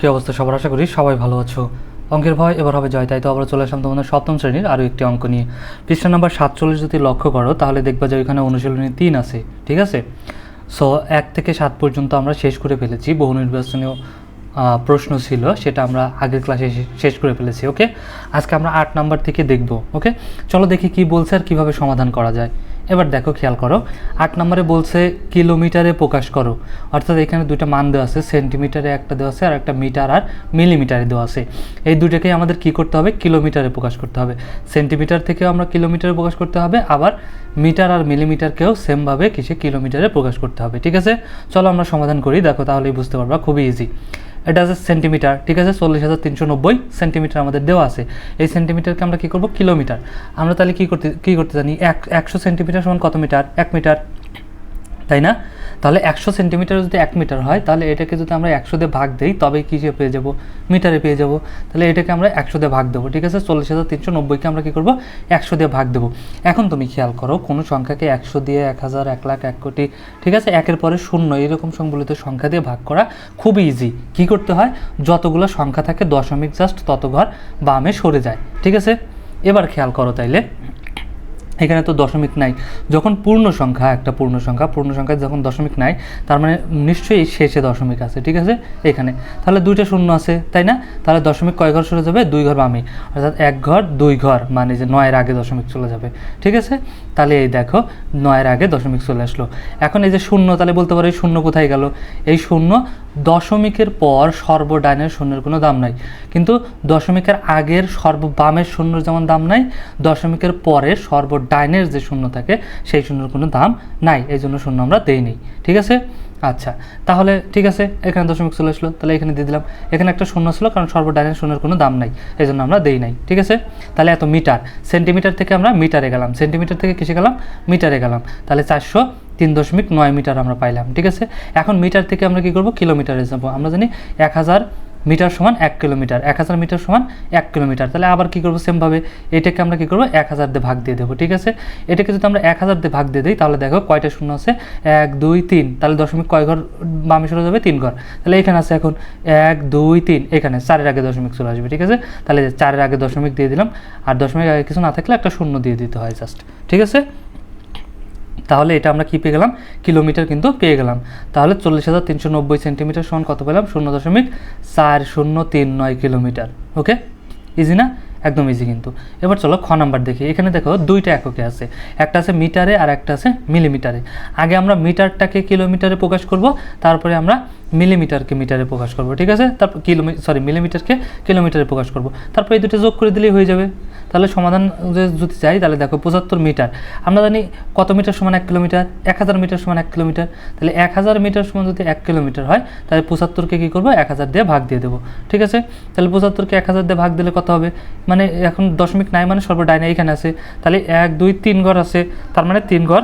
কি অবস্থা সবার? আশা করি সবাই ভালো আছো। অঙ্কের ভয় এবার হবে জয়, তাই তো আবার চলে আসলাম তোমাদের সপ্তম শ্রেণির আরও একটি অঙ্ক নিয়ে। পৃষ্ঠা নাম্বার সাতচল্লিশ যদি লক্ষ্য করো, তাহলে দেখবা যে ওইখানে অনুশীলনী তিন আছে, ঠিক আছে? সো এক থেকে সাত পর্যন্ত আমরা শেষ করে ফেলেছি। বহু নির্বাচনীয় প্রশ্ন ছিল, সেটা আমরা আগের ক্লাসে শেষ করে ফেলেছি, ওকে? আজকে আমরা আট নাম্বার থেকে দেখব, ওকে? চলো দেখি কি বলছে আর কীভাবে সমাধান করা যায়। এবার দেখো খেয়াল করো, আট নম্বরে বলছে কিলোমিটারে প্রকাশ করো। অর্থাৎ এখানে দুটো মান দেওয়া আছে, সেন্টিমিটারে একটা দেওয়া আছে আর একটা মিটার আর মিলিমিটারে দেওয়া আছে। এই দুটোকেই আমাদের কি করতে হবে? কিলোমিটারে প্রকাশ করতে হবে। সেন্টিমিটার থেকেও আমরা কিলোমিটারে প্রকাশ করতে হবে, আবার মিটার আর মিলিমিটারকেও সেমভাবে কিসে কিলোমিটারে প্রকাশ করতে হবে, ঠিক আছে? চলো আমরা সমাধান করি, দেখো তাহলেই বুঝতে পারবা, খুবই ইজি এটা আছে সেন্টিমিটার ঠিক আছে? চল্লিশ হাজার তিনশো নব্বই সেন্টিমিটার আমাদের দেওয়া আছে। এই সেন্টিমিটারকে আমরা কী করব? কিলোমিটার। আমরা তাহলে কী করতে কী করতে জানি? এক একশো সেন্টিমিটার সমান কত মিটার? এক মিটার। তাই না? তাহলে একশো সেন্টিমিটার যদি এক মিটার হয়, তাহলে এটাকে যদি আমরা একশো দিয়ে ভাগ দিই, তবে কিসে পেয়ে যাব? মিটারে পেয়ে যাব। তাহলে এটাকে আমরা একশো দিয়ে ভাগ দেবো, ঠিক আছে? চল্লিশ হাজার তিনশো নব্বইকে আমরা কী করব? একশো দিয়ে ভাগ দেবো। এখন তুমি খেয়াল করো, কোনো সংখ্যাকে একশো দিয়ে এক হাজার, এক লাখ, এক কোটি, ঠিক আছে? একের পরে শূন্য এরকম সংবলিত সংখ্যা দিয়ে ভাগ করা খুবই ইজি কী করতে হয়? যতগুলো সংখ্যা থাকে, দশমিক জাস্ট তত ঘর বামে সরে যায়, ঠিক আছে? এবার খেয়াল করো তাইলে। এখানে তো দশমিক নাই। যখন পূর্ণ সংখ্যা, একটা পূর্ণ সংখ্যা পূর্ণ সংখ্যা যখন দশমিক নাই, তার মানে নিশ্চয়ই শেষে দশমিক আছে, ঠিক আছে? এখানে। তাহলে দুইটা শূন্য আছে, তাই না? তাহলে দশমিক কয় ঘর চলে যাবে? দুই ঘর বামে। অর্থাৎ এক ঘর, দুই ঘর মানে যে নয়ের আগে দশমিক চলে যাবে, ঠিক আছে? তাহলে এই দেখো নয়ের আগে দশমিক চলে আসলো। এখন এই যে শূন্য তাহলে বলতে পারো এই শূন্য কোথায় গেল? এই শূন্য দশমিকের পর সর্বডাইনের শূন্যের কোনো দাম নাই। কিন্তু দশমিকের আগের সর্ববামের শূন্য যেমন দাম নাই, দশমিকের পরের সর্বডাইনের যে শূন্য থাকে, সেই শূন্যের কোনো দাম নাই। এই জন্য শূন্য আমরা দেইনি। ঠিক আছে? আচ্ছা তাহলে ঠিক আছে, এখানে দশমিক চলে আসলো, তাহলে এখানে দিয়ে দিলাম। এখানে একটা শূন্য ছিল, কারণ সর্বডাইনের শূন্যের কোনো দাম নাই এই জন্য আমরা দেই নাই, ঠিক আছে? তাহলে এত মিটার, সেন্টিমিটার থেকে আমরা মিটারে গেলাম, সেন্টিমিটার থেকে কিসে গেলাম? মিটারে গেলাম। তাহলে চারশো তিন দশমিক নয় মিটার আমরা পাইলাম, ঠিক আছে? এখন মিটার থেকে আমরা কি করব? কিলোমিটারে যাব। আমরা জানি এক হাজার মিটার সমান এক কিলোমিটার, এক হাজার মিটার সমান এক কিলোমিটার। তাহলে আবার কী করব? সেমভাবে এটাকে আমরা কী করব? এক হাজার দিয়ে ভাগ দিয়ে দেবো, ঠিক আছে? এটাকে যদি আমরা এক হাজার দিয়ে ভাগ দিয়ে দিই, তাহলে দেখো কয়টা শূন্য আছে? এক, দুই, তিন। তাহলে দশমিক কয় ঘর বামে সরে যাবে? তিন ঘর। তাহলে এখানে আছে এখন এক, দুই, তিন। এখানে চারের আগে দশমিক চলে আসবে, ঠিক আছে? তাহলে চারের আগে দশমিক দিয়ে দিলাম। আর দশমিক আগে কিছু না থাকলে একটা শূন্য দিয়ে দিতে হয় জাস্ট ঠিক আছে? তাহলে এটা আমরা কি পেয়ে গেলাম? কিলোমিটার কিন্তু পেয়ে গেলাম। তাহলে চল্লিশ হাজার তিনশো নব্বই সেন্টিমিটার সমান কত পেলাম? শূন্য দশমিক চার শূন্য তিন নয় কিলোমিটার। ওকে? ইজি না? একদম ইজি কিন্তু। এবার চলো খ নাম্বার দেখি। এখানে দেখো দুইটা এককে আছে। একটা আছে মিটারে আর একটা আছে মিলিমিটারে। আগে আমরা মিটারটাকে কিলোমিটারে প্রকাশ করব, তারপরে আমরা মিলিমিটারকে মিটারে প্রকাশ করব, ঠিক আছে? তারপর কিলোমি সরি মিলিমিটারকে কিলোমিটারে প্রকাশ করব। তারপর এই দুটো যোগ করে দিলেই হয়ে যাবে। তাহলে সমাধান যদি চাই, তাহলে দেখো পঁচাত্তর মিটার। আমরা জানি কত মিটার সমান এক কিলোমিটার? এক হাজার মিটার সমান এক কিলোমিটার। তাহলে এক হাজার মিটার সমান যদি এক কিলোমিটার হয়, তাহলে পঁচাত্তরকে কী করব? এক হাজার দিয়ে ভাগ দিয়ে দেবো। ঠিক আছে? তাহলে পঁচাত্তরকে এক হাজার দিয়ে ভাগ দিলে কত হবে? মানে এখন দশমিক নাই মানে সর্বডাইনে এখানে আছে। তাহলে এক, দুই, তিন ঘর আছে। তার মানে তিন ঘর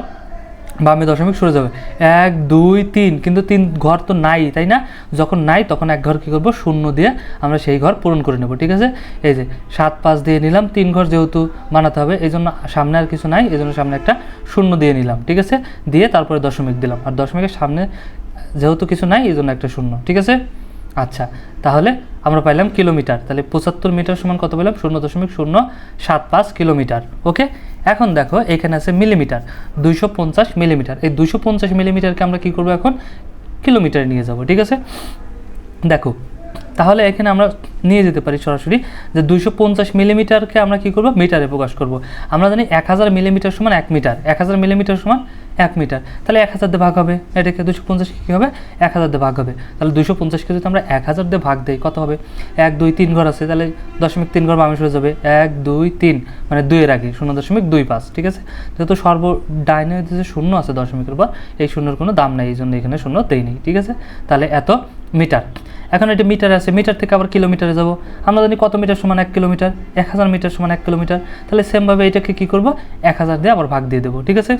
বামে দশমিক সরে যাবে। এক, দুই, তিন, কিন্তু তিন ঘর তো নাই, তাই না? যখন নাই, তখন এক ঘর কী করব? শূন্য দিয়ে আমরা সেই ঘর পূরণ করে নেব, ঠিক আছে? এই যে সাত, পাঁচ দিয়ে নিলাম, তিন ঘর যেহেতু বানাতে হবে এই জন্য সামনে আর কিছু নাই এই জন্য সামনে একটা শূন্য দিয়ে নিলাম, ঠিক আছে? দিয়ে তারপরে দশমিক দিলাম, আর দশমিকের সামনে যেহেতু কিছু নাই এই জন্য একটা শূন্য, ঠিক আছে? আচ্ছা তাহলে আমরা পাইলাম কিলোমিটার। তাহলে পঁচাত্তর মিটার সমান কত পেলাম? শূন্য দশমিক শূন্য সাত পাঁচ কিলোমিটার। ওকে? এখন দেখো, এখানে আছে মিলিমিটার। দুইশো পঞ্চাশ মিলিমিটার। এই দুইশো পঞ্চাশ মিলিমিটারকে আমরা কী করব এখন? কিলোমিটার নিয়ে যাব, ঠিক আছে? দেখো তাহলে এখানে আমরা নিয়ে যেতে পারি সরাসরি যে দুইশো পঞ্চাশ মিলিমিটারকে আমরা কী করব? মিটারে প্রকাশ করব। আমরা জানি এক হাজার মিলিমিটার সমান এক মিটার। এক হাজার মিলিমিটার সমান এক মিটার। তাহলে এক হাজার দিয়ে ভাগ হবে। এটাকে দুশো পঞ্চাশ কী হবে? এক হাজার দিয়ে ভাগ হবে। তাহলে দুশো পঞ্চাশকে যদি আমরা এক হাজার দিয়ে ভাগ দিই, কত হবে? এক, দুই, তিন ঘর আছে, তাহলে দশমিক তিন ঘর বামে সরে যাবে। এক, দুই, তিন মানে দুইয়ের আগে, শূন্য দশমিক দুই পাঁচ, ঠিক আছে? যেহেতু সর্ব ডাইনে যে শূন্য আছে দশমিকের পর এই শূন্যর কোনো দাম নেই, এই জন্য এখানে শূন্য দেয়নি ঠিক আছে? তাহলে এত মিটার। এখন এটা মিটারে আছে, মিটার থেকে আবার কিলোমিটারে যাব। আমরা জানি কত মিটার সমান এক কিলোমিটার? এক হাজার মিটার সমান এক কিলোমিটার। তাহলে সেমভাবে এটাকে কী করব? এক হাজার দিয়ে আবার ভাগ দিয়ে দেবো, ঠিক আছে?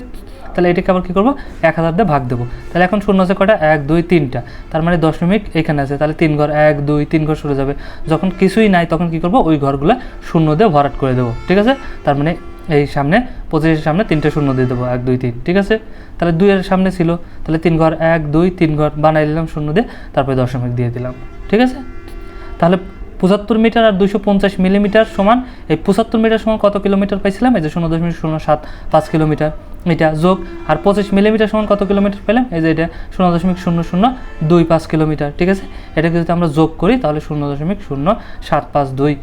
তাহলে এটাকে আবার কী করব? এক হাজার দিয়ে ভাগ দেবো। তাহলে এখন শূন্য আছে কটা এক, দুই, তিনটা। তার মানে দশমিক এখানে আছে। তাহলে তিন ঘর এক, দুই, তিন ঘর সরে যাবে। যখন কিছুই নাই, তখন কী করব? ওই ঘরগুলো শূন্য দিয়ে ভরাট করে দেবো, ঠিক আছে? তার মানে এই সামনে, পঁচিশের সামনে তিনটে শূন্য দিয়ে দেবো, এক, দুই, তিন, ঠিক আছে? তাহলে দুইয়ের সামনে ছিল, তাহলে তিন ঘর, এক, দুই, তিন ঘর বানাই দিলাম, শূন্য দিয়ে তারপরে দশমিক দিয়ে দিলাম, ঠিক আছে? তাহলে পঁচাত্তর মিটার আর দুশো পঞ্চাশ মিলিমিটার সমান, এই পঁচাত্তর মিটার সমান কত কিলোমিটার পাইছিলাম? এই যে শূন্য দশমিক শূন্য সাত পাঁচ কিলোমিটার, এটা যোগ, আর পঁচিশ মিলিমিটার সমান কত কিলোমিটার পেলাম? এই যে এটা শূন্য দশমিক শূন্য শূন্য দুই পাঁচ কিলোমিটার, ঠিক আছে? এটাকে যদি আমরা যোগ করি, তাহলে শূন্য দশমিক শূন্য সাত পাঁচ দুই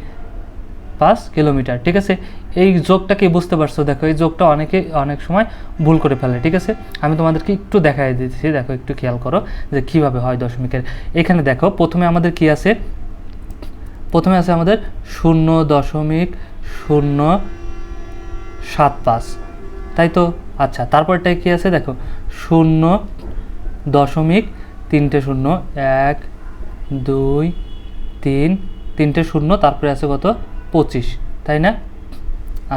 পাঁচ কিলোমিটার, ঠিক আছে? এই যোগটা কি বুঝতে পারছ, দেখো, এই যোগটা অনেকে অনেক সময় ভুল করে ফেলে, ঠিক আছে? আমি তোমাদেরকে একটু দেখাই দিচ্ছি, দেখো, একটু খেয়াল করো যে কীভাবে হয় দশমিকের। এখানে দেখো, প্রথমে আমাদের কি আছে? প্রথমে আছে আমাদের শূন্য দশমিক শূন্য সাত পাঁচ, তাই তো? আচ্ছা তারপরটায় কি আছে? দেখো, শূন্য দশমিক তিনটে শূন্য, এক, দুই, তিন, তিনটে শূন্য, তারপরে আছে কত? পঁচিশ, তাই না?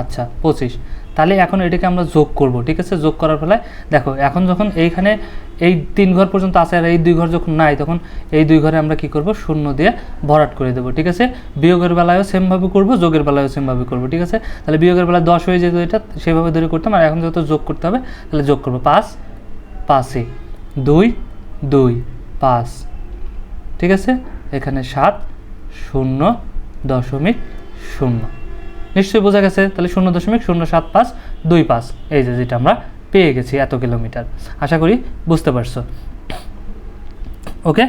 আচ্ছা পঁচিশ। তাহলে এখন এটাকে আমরা যোগ করব, ঠিক আছে? যোগ করার ফলে দেখো, এখন যখন এইখানে এই তিন ঘর পর্যন্ত আছে আর এই দুই ঘর যখন নাই, তখন এই দুই ঘরে আমরা কি করব? শূন্য দিয়ে ভরাট করে দেবো, ঠিক আছে? বিয়োগের বেলায়ও সেমভাবে করব, যোগের বেলায়ও সেমভাবে করব, ঠিক আছে? তাহলে বিয়োগের বেলায় দশ হয়ে যেত এটা, সেভাবে ধরে করতাম। আর এখন যেহেতু যোগ করতে হবে, তাহলে যোগ করব পাঁচ, পাঁচে দুই দুই, পাঁচ। ঠিক আছে? এখানে সাত, শূন্য দশমিক শূন্য। নিশ্চয়ই বোঝা গেছে? তাহলে শূন্য দশমিক, শূন্য সাত পাঁচ, দুই পাঁচ। এই যে যেটা আমরা পেয়ে গেছি এত কিলোমিটার। আশা করি বুঝতে পারছ। ওকে?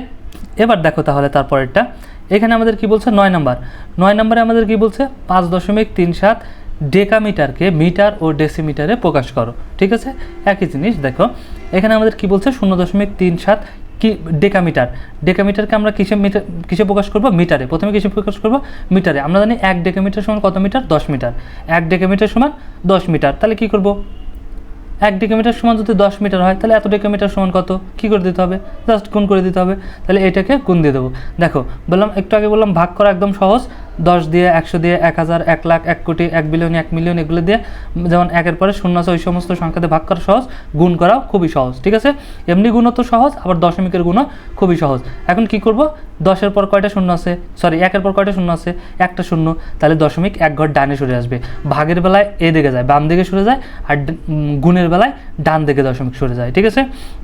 এবার দেখো তাহলে তারপরেরটা। এখানে আমাদের কি বলছে? নয় নাম্বার। নয় নম্বরে আমাদের কি বলছে? পাঁচ দশমিক তিন সাত ডেকামিটারকে মিটার ও ডেসিমিটারে প্রকাশ করো। ঠিক আছে? একই জিনিস, দেখো। এখানে আমাদের কি বলছে? শূন্য দশমিক তিন সাত কি ডেকামিটার? ডেকামিটারকে আমরা কিসে মিটার কিসে প্রকাশ করব মিটারে। প্রথমে কিসে প্রকাশ করব মিটারে। আমরা জানি এক ডেকামিটার সমান কত মিটার? দশ মিটার। এক ডেকামিটার সমান দশ মিটার। তাহলে কি করব? এক ডেকামিটার সমান যদি দশ মিটার হয়, তাহলে এত ডেকামিটার সমান কত? কি করে দিতে হবে? জাস্ট গুণ করে দিতে হবে। তাহলে এটাকে গুণ দিয়ে দেবো। দেখো, বললাম, একটু আগে বললাম ভাগ করা একদম সহজ। দশ দিয়ে, একশো দিয়ে, এক হাজার, এক লাখ, এক কোটি, এক বিলিয়ন, এক মিলিয়ন এগুলো দিয়ে যেমন একের পরে শূন্য আছে, ওই সমস্ত সংখ্যাতে ভাগ করা সহজ, গুণ করাও খুবই সহজ, ঠিক আছে? এমনি গুণও তো সহজ, আবার দশমিকের গুণও খুবই সহজ। এখন কি করব? দশের পর কয়টা শূন্য আছে? সরি একের পর কয়টা শূন্য আছে? একটা শূন্য। তাহলে দশমিক এক ঘর ডানে সরে আসবে। ভাগের বেলায় এ দিকে যায়, বাম দিকে সরে যায়, আর গুণের বেলায় ডান দিকে দশমিক সরে যায়, ঠিক আছে?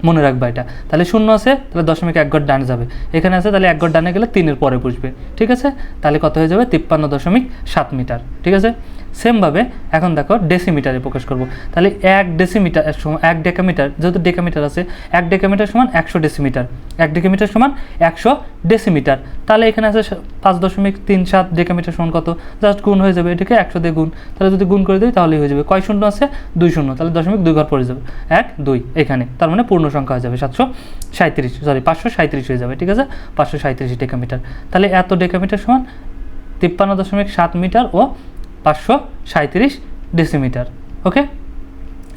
মনে রাখবা এটা। তাহলে শূন্য আছে, তাহলে দশমিক এক ঘর ডানে যাবে। এখানে আছে, তাহলে এক ঘর ডানে গেলে তিনের পরে বসবে ঠিক আছে? তাহলে কত হয়ে যাবে? তিপ্পান্ন দশমিক সাত মিটার, ঠিক আছে? সেমভাবে এখন দেখো ডেসিমিটারে প্রকাশ করব। তাহলে এক ডেসিমিটার সমান, এক ডেকামিটার যেহেতু ডেকামিটার আছে, এক ডেকামিটার সমান একশো ডেসিমিটার এক ডেকামিটার সমান একশো ডেসিমিটার তাহলে এখানে আছে পাঁচ দশমিক তিন সাত ডেকামিটার সমান কত? জাস্ট গুণ হয়ে যাবে এটাকে একশো দিয়ে গুণ। তাহলে যদি গুণ করে দিই, তাহলেই হয়ে যাবে। কয় শূন্য আছে? দুই শূন্য। তাহলে দশমিক দুই ঘর পড়ে যাবে। এক, দুই, এখানে। তার মানে পূর্ণ সংখ্যা হয়ে যাবে সাতশো সাঁত্রিশ সরি পাঁচশো সাঁত্রিশ হয়ে যাবে, ঠিক আছে? পাঁচশো সাঁত্রিশ ডেকামিটার তাহলে এত ডেকামিটার সমান তিপ্পান্ন দশমিক সাত মিটার ও পাঁচশো সাঁত্রিশ ডেসিমিটার ওকে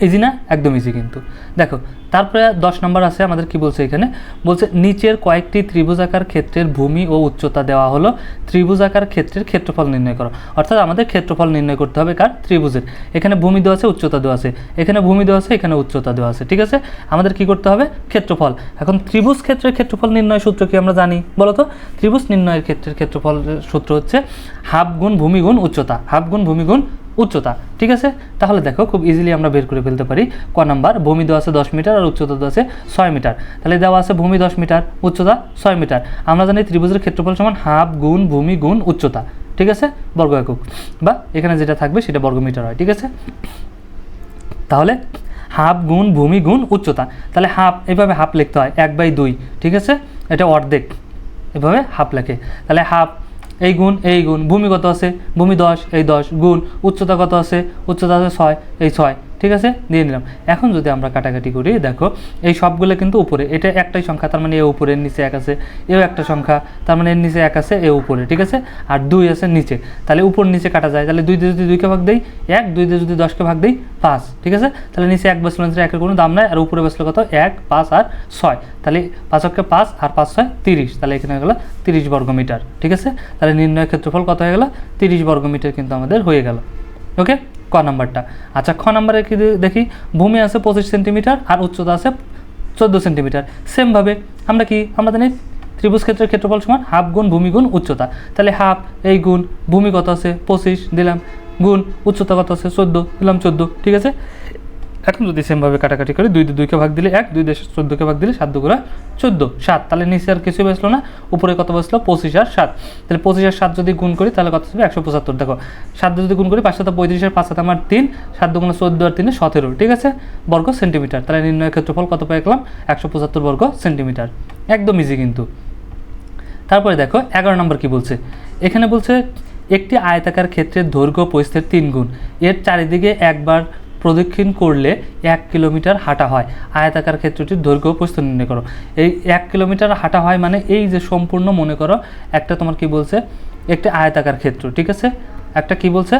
ইজি না? একদম ইজি কিন্তু। দেখো, তারপরে দশ নম্বর আছে, আমাদের কি বলছে এখানে? বলছে, নিচের কয়েকটি ত্রিভুজাকার ক্ষেত্রের ভূমি ও উচ্চতা দেওয়া হলো। ত্রিভুজাকার ক্ষেত্রের ক্ষেত্রফল নির্ণয় করো। অর্থাৎ আমাদের ক্ষেত্রফল নির্ণয় করতে হবে কার? ত্রিভুজের। এখানে ভূমি দেওয়া আছে, উচ্চতা দেওয়া আছে। এখানে ভূমি দেওয়া আছে, এখানে উচ্চতা দেওয়া আছে। ঠিক আছে? আমাদের কি করতে হবে? ক্ষেত্রফল। এখন ত্রিভুজ ক্ষেত্রের ক্ষেত্রফল নির্ণয় সূত্র কি আমরা জানি? বলো তো। ত্রিভুজ নির্ণয়ের ক্ষেত্রের ক্ষেত্রফল সূত্র হচ্ছে, হাফ গুণ ভূমি গুণ উচ্চতা। হাফ গুণ ভূমি গুণ উচ্চতা, ঠিক আছে? তাহলে দেখো খুব ইজিলি আমরা বের করে ফেলতে পারি। ক নাম্বার? ভূমি দেওয়া আছে দশ মিটার আর উচ্চতা দেওয়া আছে ছয় মিটার। তাহলে দেওয়া আছে ভূমি দশ মিটার, উচ্চতা ছয় মিটার। আমরা জানি ত্রিভুজের ক্ষেত্রফল সমান হাফ গুণ ভূমি গুণ উচ্চতা, ঠিক আছে? বর্গ একক। বা এখানে যেটা থাকবে সেটা বর্গ মিটার হয়, ঠিক আছে? তাহলে হাফ গুণ ভূমি গুণ উচ্চতা। তাহলে হাফ, এভাবে হাফ লিখতে হয়, এক বাই দুই, ঠিক আছে? এটা অর্ধেক, এভাবে হাফ লেখে। তাহলে হাফ এই গুণ এই গুণ। ভূমি কত আছে? ভূমি দশ, এই দশ। গুণ। উচ্চতা কত আছে? উচ্চতা আছে ছয়, এই ছয়। ঠিক আছে? দিয়ে নিলাম। এখন যদি আমরা কাটাকাটি করি, দেখো, এই সবগুলো কিন্তু উপরে। এটা একটাই সংখ্যা, তার মানে এ উপরে নিচে এক আছে। এও একটা সংখ্যা, তার মানে এর নিচে এক আছে এ উপরে, ঠিক আছে? আর দুই আছে নিচে। তাহলে উপর নিচে কাটা যায়। তাহলে দুই দিয়ে যদি দুইকে ভাগ দেই, এক দুই দিয়ে যদি দশকে ভাগ দেই, পাঁচ, ঠিক আছে? তাহলে নিচে এক বসলে, নিচে একের কোনো দাম নাই। আর উপরে বসলে কত? এক, পাঁচ আর ছয়। তাহলে পাঁচককে পাঁচ আর পাঁচ ছয় তিরিশ। তাহলে এখানে হয়ে গেলো তিরিশ বর্গ মিটার ঠিক আছে? তাহলে নির্ণয় ক্ষেত্রফল কত হয়ে গেল? তিরিশ বর্গ মিটার কিন্তু আমাদের হয়ে গেল। ওকে? ক নাম্বারটা। আচ্ছা খ নাম্বারে কি দেখি, ভূমি আছে পঁচিশ সেন্টিমিটার আর উচ্চতা আছে চোদ্দ সেন্টিমিটার। সেমভাবে আমরা কি, আমরা জানি ত্রিভুজ ক্ষেত্রের ক্ষেত্রফল সমান হাফ গুণ ভূমি গুণ উচ্চতা। তাহলে হাফ, এই গুণ, ভূমি কত আছে? পঁচিশ, দিলাম। গুণ, উচ্চতা কত আছে? চোদ্দ, দিলাম চোদ্দ, ঠিক আছে? এখন যদি সেমভাবে কাটাকাটি করি, দুই দুইকে ভাগ দিলে এক, দুই দেশে চোদ্দোকে ভাগ দিলে সাত দুগুণা চোদ্দ, সাত। তাহলে নিচে আর কিছু বসল না, উপরে কত বসল পঁচিশ আর সাত। তাহলে পঁচিশ আর সাত যদি গুণ করি, তাহলে কত হবে? একশো পঁচাত্তর। দেখো, সাত যদি গুণ করি, পাঁচশো পঁয়ত্রিশ আর পাঁচ সাত আমার তিন, সাত দুগুণা চোদ্দ আর তিনে সতেরো। ঠিক আছে? বর্গ সেন্টিমিটার। তাহলে নির্ণয় ক্ষেত্রফল কত পেয়ে গেলাম একশো পঁচাত্তর বর্গ সেন্টিমিটার। একদম ইজি কিন্তু। তারপরে দেখো, এগারো নম্বর কি বলছে? এখানে বলছে, একটি আয়তাকার ক্ষেত্রের দৈর্ঘ্য পরিস্থিতির তিন গুণ। এর চারিদিকে একবার প্রদক্ষিণ করলে এক কিলোমিটার হাঁটা হয়। আয়তাকার ক্ষেত্রটির দৈর্ঘ্য প্রস্থ নির্ণয় করো। এই এক কিলোমিটার হাঁটা হয় মানে এই যে সম্পূর্ণ মনে করো, একটা তোমার কি বলছে? একটি আয়তাকার ক্ষেত্র, ঠিক আছে? একটা কি বলছে?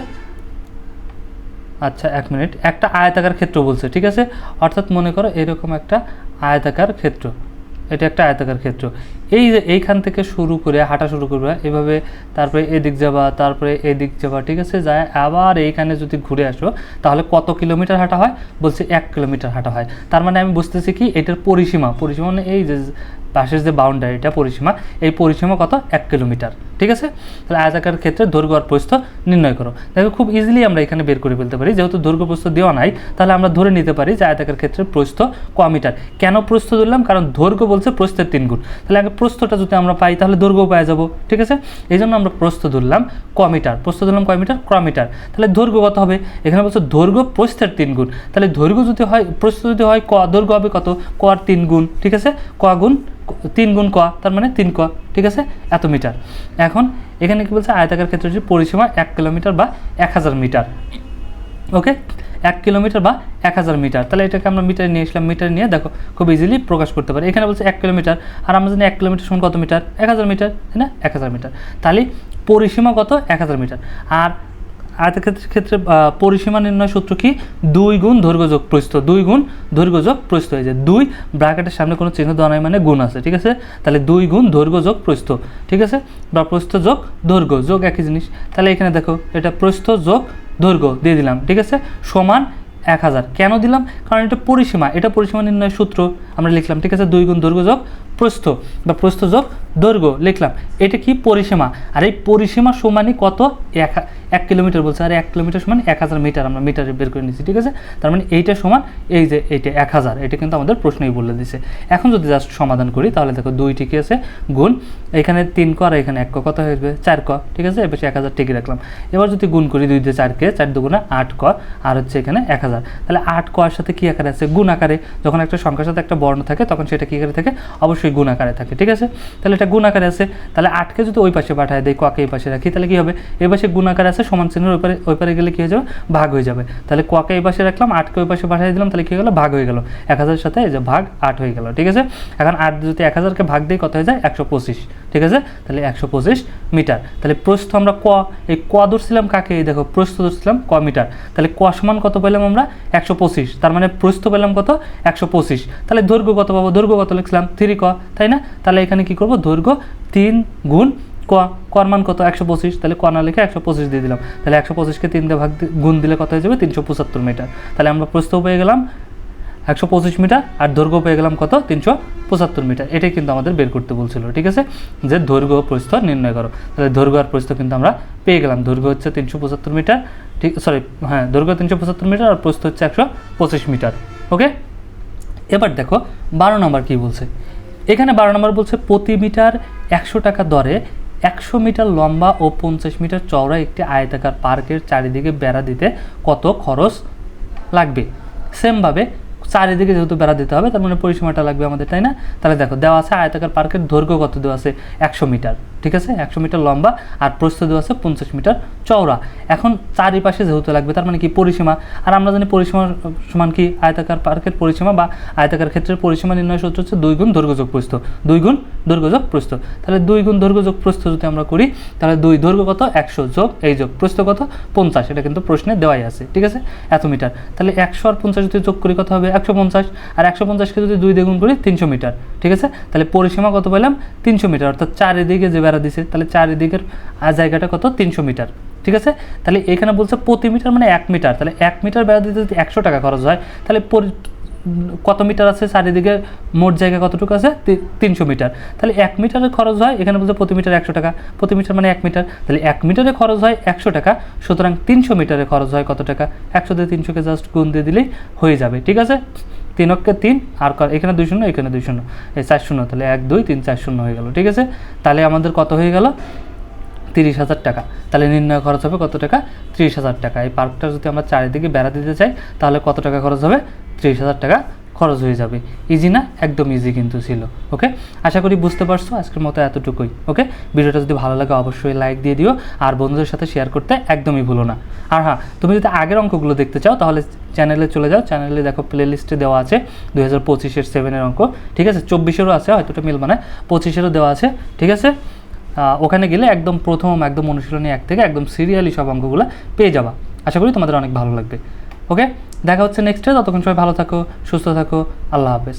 আচ্ছা এক মিনিট। একটা আয়তাকার ক্ষেত্র বলছে, ঠিক আছে? অর্থাৎ মনে করো এরকম একটা আয়তাকার ক্ষেত্র। এটা একটা আয়তাকার ক্ষেত্র। এই এইখান থেকে শুরু করে হাঁটা শুরু করবে, এভাবে তারপরে এদিক যাবা, তারপরে এদিক যাবা, ঠিক আছে? যায় আবার এইখানে যদি ঘুরে আসো, তাহলে কত কিলোমিটার হাঁটা হয়? বলছে এক কিলোমিটার হাঁটা হয়। তার মানে আমি বুঝতেছি কি, এটার পরিসীমা পরিসীমা মানে এই যে পাশের যে বাউন্ডারি এটা পরিসীমা, এই পরিসীমা কত? এক কিলোমিটার, ঠিক আছে? তাহলে আয়তাকার ক্ষেত্রে দৈর্ঘ্য আর প্রস্থ নির্ণয় করো। দেখো, খুব ইজিলি আমরা এখানে বের করে ফেলতে পারি। যেহেতু দৈর্ঘ্য, প্রস্থ দেওয়া নাই, তাহলে আমরা ধরে নিতে পারি যে আয়তাকার ক্ষেত্রে প্রস্থ ক মিটার। কেন প্রস্থ ধরলাম? কারণ দৈর্ঘ্য বলছে প্রস্থের তিন গুণ। তাহলে আগে প্রস্থটা যদি আমরা পাই, তাহলে দৈর্ঘ্য পাওয়া যাব, ঠিক আছে? এই জন্য আমরা প্রস্থ ধরলাম ক মিটার প্রস্থ ধরলাম কয় মিটার ক মিটার তাহলে দৈর্ঘ্য কত হবে? এখানে বলছে দৈর্ঘ্য প্রস্থের তিন গুণ। তাহলে দৈর্ঘ্য যদি হয়, প্রস্থ যদি হয়, ক, দৈর্ঘ্য হবে কত? ক আর তিন গুণ, ঠিক আছে? ক গুণ, তিন গুণ ক, তার মানে তিন ক, ঠিক আছে? এত মিটার। এখন এখানে কি বলছে? আয়তাকার ক্ষেত্রটির পরিসীমা এক কিলোমিটার বা এক হাজার মিটার। ওকে এক কিলোমিটার বা এক হাজার মিটার। তাহলে এটাকে আমরা মিটার নিয়ে এসলাম মিটার নিয়ে দেখো খুব ইজিলি প্রকাশ করতে পারি। এখানে বলছে এক কিলোমিটার আর আমরা জানি এক কিলোমিটার সমান কত মিটার? এক হাজার মিটার তাই না? এক হাজার মিটার। তাহলে পরিসীমা কত? এক হাজার মিটার। আর আয়তক্ষেত্রের ক্ষেত্রে আহ, পরিসীমা নির্ণয় সূত্র কি? দুই গুণ দৈর্ঘ্য যোগ প্রস্থ দুই গুণ দৈর্ঘ্য যোগ প্রস্থ। হয়ে যায় দুই ব্র্যাকেটের সামনে কোনো চিহ্ন দেওয়া নাই মানে গুণ আছে ঠিক আছে? তাহলে দুই গুণ দৈর্ঘ্য যোগ প্রস্থ ঠিক আছে? বা প্রস্থ যোগ দৈর্ঘ্য যোগ একই জিনিস। তাহলে এখানে দেখো এটা প্রস্থ যোগ দৈর্ঘ্য দিয়ে দিলাম, ঠিক আছে? সমান এক হাজার। কেন দিলাম? কারণ এটা পরিসীমা এটা পরিসীমা নির্ণয় সূত্র আমরা লিখলাম, ঠিক আছে? দুই গুণ দৈর্ঘ্য যোগ প্রস্থ বা প্রস্থ যোগ দৈর্ঘ্য লিখলাম। এটা কি পরিসীমা? আর এই পরিসীমা সমানই কত? এক এক কিলোমিটার বলছে। আর এক কিলোমিটার সমান এক হাজার মিটার। আমরা মিটারে বের করে নিচ্ছি ঠিক আছে? তার মানে এইটা সমান এই যে এইটা এক হাজার। এটা কিন্তু আমাদের প্রশ্নই বলে দিছে। এখন যদি জাস্ট সমাধান করি, তাহলে দেখো দুই ঠিকই আছে গুণ। এখানে তিন ক আর এখানে এক ক কত হয়ে যাবে? চার ক, ঠিক আছে? এবার এক হাজার ঠিকই রাখলাম। এবার যদি গুণ করি দুই দিয়ে চারকে চার দুগুণা আট ক, আর হচ্ছে এখানে এক হাজার। তাহলে আট ক এর সাথে কী আকারে আছে? গুণ আকারে। যখন একটা সংখ্যার সাথে একটা বর্ণ থাকে, তখন সেটা কী আকারে থাকে? অবশ্যই গুণ আকারে থাকে, ঠিক আছে? তাহলে এটা গুণ আকারে আছে। তাহলে আটকে যদি ওই পাশে পাঠায় দেয় ককে এই পাশে রাখি, তাহলে কী হবে? এই পাশে গুণ আকারে আছে, সমান চিহ্নের ওই পারে ওই পারে গেলে কী হয়ে যাবে? ভাগ হয়ে যাবে। তাহলে ককে এই পাশে রাখলাম আটকে ওই পাশে পাঠিয়ে দিলাম, তাহলে কী গেলো? ভাগ হয়ে গেল। এক হাজারের সাথে এই যে ভাগ আট হয়ে গেল, ঠিক আছে? এখন আট যদি এক হাজারকে ভাগ দিয়ে কত হয়ে যায়? একশো পঁচিশ। ঠিক আছে? তাহলে একশো পঁচিশ মিটার। তাহলে প্রস্থ আমরা ক, এই ক ধরছিলাম কাকে? এই দেখো, প্রস্থ ধরছিলাম ক মিটার। তাহলে ক সমান কত পেলাম আমরা? একশো পঁচিশ। তার মানে প্রস্থ পেলাম কত? একশো পঁচিশ। তাহলে দৈর্ঘ্য কত পাবো? দৈর্ঘ্য কত লিখছিলাম? থ্রি ক, তাই না? তাহলে এখানে কি করব? দৈর্ঘ্য তিন গুণ ক। কর মান কত? একশো পঁচিশ। তাহলে ক না লিখে একশো পঁচিশ দিয়ে দিলাম। তাহলে একশো পঁচিশকে তিন দিয়ে ভাগ গুণ দিলে কত হয়ে যাবে? তিনশো পঁচাত্তর মিটার। তাহলে আমরা প্রস্থ পেয়ে গেলাম। একশো পঁচিশ মিটার আর দৈর্ঘ্য পেয়ে গেলাম কত? তিনশো পঁচাত্তর মিটার। এটাই কিন্তু আমাদের বের করতে বলছিল, ঠিক আছে? যে দৈর্ঘ্য প্রস্থ নির্ণয় করো। তাহলে দৈর্ঘ্য আর প্রস্থ কিন্তু আমরা পেয়ে গেলাম। দৈর্ঘ্য হচ্ছে তিনশো পঁচাত্তর মিটার, ঠিক সরি হ্যাঁ দৈর্ঘ্য তিনশো পঁচাত্তর মিটার আর প্রস্থ হচ্ছে একশো পঁচিশ মিটার, ওকে? এবার দেখো, বারো নম্বর কি বলছে? এখানে বারো নম্বর বলছে, প্রতি মিটার একশো টাকা দরে একশো মিটার লম্বা ও পঞ্চাশ মিটার চওড়া একটি আয়তাকার পার্কের চারিদিকে বেড়া দিতে কত খরচ লাগবে? সেমভাবে চারিদিকে যেহেতু বেড়া দিতে হবে, তার মানে পরিসীমাটা লাগবে আমাদের, তাই না? তাহলে দেখো, দেওয়া আছে আয়তাকার পার্কের দৈর্ঘ্য কত? দেওয়া আছে একশো মিটার, ঠিক আছে? একশো মিটার লম্বা আর প্রস্থ দেওয়া আছে পঞ্চাশ মিটার চওড়া। এখন চারিপাশে যেহেতু লাগবে, তার মানে কি পরিসীমা? আর আমরা জানি পরিসীমা সমান কি? আয়তাকার পার্কের পরিসীমা বা আয়তাকার ক্ষেত্রের পরিসীমা নির্ণয় সূত্র হচ্ছে দুই গুণ দৈর্ঘ্যযোগ প্রস্থ। দুই গুণ দৈর্ঘ্য যোগ প্রস্থ। তাহলে দুই গুণ দৈর্ঘ্য যোগ প্রস্থ যদি আমরা করি, তাহলে দুই দৈর্ঘ্য কত? একশো যোগ, এই যোগ প্রস্থ কত? পঞ্চাশ, এটা কিন্তু প্রশ্নে দেওয়াই আছে, ঠিক আছে? এত মিটার। তাহলে একশো আর পঞ্চাশ যদি যোগ করি, কত হবে? একশো পঞ্চাশ আর একশো পঞ্চাশকে যদি দুই দ্বিগুণ করি তিনশো মিটার, ঠিক আছে? তাহলে পরিসীমা কত পেলাম? তিনশো মিটার, অর্থাৎ চারিদিকে যে বেড়া দিছে, তাহলে চারিদিকের জায়গাটা কত? তিনশো মিটার, ঠিক আছে? তাহলে এখানে বলছে প্রতি মিটার মানে এক মিটার, তাহলে এক মিটার বেড়া দিতে যদি একশো টাকা খরচ হয়, তাহলে কত মিটার আছে চারিদিকে? মোট জায়গা কতটুকু আছে? তিনশো মিটার। তাহলে এক মিটারে খরচ হয়, এখানে বলছে প্রতি মিটার একশো টাকা। প্রতি মিটার মানে এক মিটার। তাহলে এক মিটারে খরচ হয় একশো টাকা, সুতরাং তিনশো মিটারে খরচ হয় কত টাকা? একশো দিয়ে তিনশোকে জাস্ট গুণ দিয়ে দিলেই হয়ে যাবে, ঠিক আছে? তিন অক্ষে তিন, আর এখানে দুই শূন্য, এখানে দুই শূন্য। এই চার শূন্য, তাহলে এক, দুই, তিন, চার শূন্য হয়ে গেল, ঠিক আছে? তাহলে আমাদের কত হয়ে গেল? তিরিশ হাজার টাকা। তাহলে নির্ণয় খরচ হবে কত টাকা? ত্রিশ হাজার টাকা। এই পার্কটা যদি আমরা চারিদিকে বেড়া দিতে চাই, তাহলে কত টাকা খরচ হবে? ত্রিশ হাজার টাকা খরচ হয়ে যাবে। ইজি না? একদম ইজি কিন্তু ছিল ওকে আশা করি বুঝতে পারছ আজকের মতো এতটুকুই ওকে ভিডিওটা যদি ভালো লাগে অবশ্যই লাইক দিয়ে দিও, আর বন্ধুদের সাথে শেয়ার করতে একদমই ভুলো না। আর হ্যাঁ তুমি যদি আগের অঙ্কগুলো দেখতে চাও, তাহলে চ্যানেলে চলে যাও। চ্যানেলে দেখো প্লে লিস্টে দেওয়া আছে দুই হাজার পঁচিশের সেভেনের অঙ্ক, ঠিক আছে? চব্বিশেরও আছে হয়তো মিল মানে পঁচিশেরও দেওয়া আছে, ঠিক আছে? ওখানে গেলে একদম প্রথম, একদম অনুশীলনী এক থেকে একদম সিরিয়ালি সব অঙ্কগুলো পেয়ে যাবা। আশা করি তোমাদের অনেক ভালো লাগবে ওকে দেখা হচ্ছে নেক্সটে ততক্ষণ সবাই ভালো থাকো সুস্থ থাকো আল্লাহ হাফেজ।